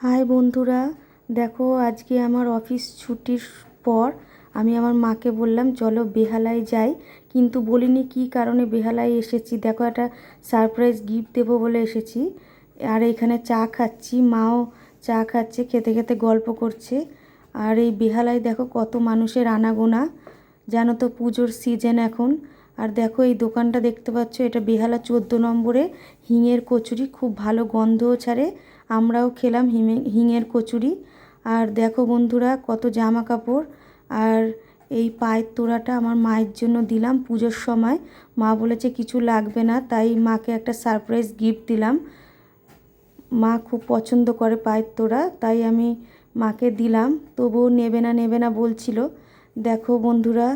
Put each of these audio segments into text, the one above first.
High বন্ধুরা, দেখো আজকে আমার অফিস ছুটির পর আমি আমার মাকে বললাম, চলো বেহালায় যাই। কিন্তু বলিনি কী কারণে বেহালায় এসেছি। দেখো একটা সারপ্রাইজ গিফট দেবো বলে এসেছি। আর এখানে চা খাচ্ছি, মাও চা খাচ্ছে, খেতে খেতে গল্প করছে। আর এই বেহালায় দেখো কত মানুষের আনাগোনা। জানো তো পুজোর সিজন এখন। আর দেখো এই দোকানটা দেখতে পাচ্ছ, এটা বেহালা চোদ্দ নম্বরে, হিঙের কচুরি, খুব ভালো গন্ধও ছাড়ে। আমরাও খেলাম হিমে, হিঙের কচুরি। আর দেখো বন্ধুরা, কত জামা কাপড়। আর এই পায়ের তোড়াটা আমার মায়ের জন্য দিলাম পুজোর সময়। মা বলেছে কিছু লাগবে না, তাই মাকে একটা সারপ্রাইজ গিফট দিলাম। মা খুব পছন্দ করে পায়ের তোড়া, তাই আমি মাকে দিলাম। তবুও নেবে না নেবে না বলছিল। দেখো বন্ধুরা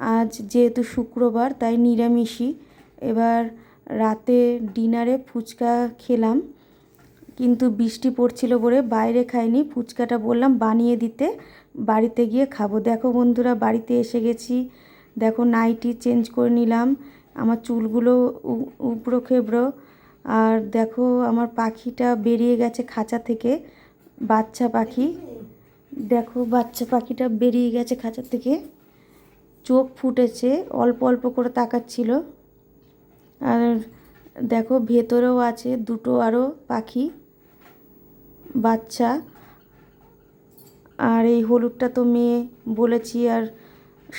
আজ যেহেতু শুক্রবার, তাই নিরামিষই। এবার রাতে ডিনারে ফুচকা খেলাম। কিন্তু বৃষ্টি পড়ছিল বলে বাইরে খাইনি। ফুচকাটা বললাম, বানিয়ে দিতে, বাড়িতে গিয়ে খাব। দেখো বন্ধুরা, বাড়িতে এসে গেছি। দেখো নাইটি চেঞ্জ করে নিলাম। আমার চুলগুলো উপড়ো খেবড়ো। আর দেখো আমার পাখিটা বেরিয়ে গেছে খাঁচা থেকে, বাচ্চা পাখি। দেখো বাচ্চা পাখিটা বেরিয়ে গেছে খাঁচা থেকে। চোখ ফুটেছে, অল্প অল্প করে তাকাচ্ছিল। আর দেখো ভেতরেও আছে দুটো আরও পাখি, বাচ্চা। আর এই হলুদটা তো মেয়ে বলেছি, আর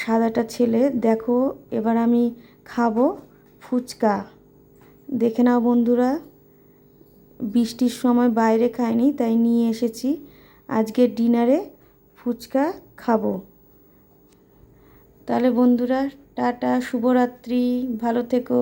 সাদাটা ছেলে। দেখো, এবার আমি খাব ফুচকা। দেখে নাও বন্ধুরা, বৃষ্টির সময় বাইরে খাইনি, তাই নিয়ে এসেছি। আজকে ডিনারে ফুচকা খাব। তাহলে বন্ধুরা টাটা শুভরাত্রি ভালো থেকো।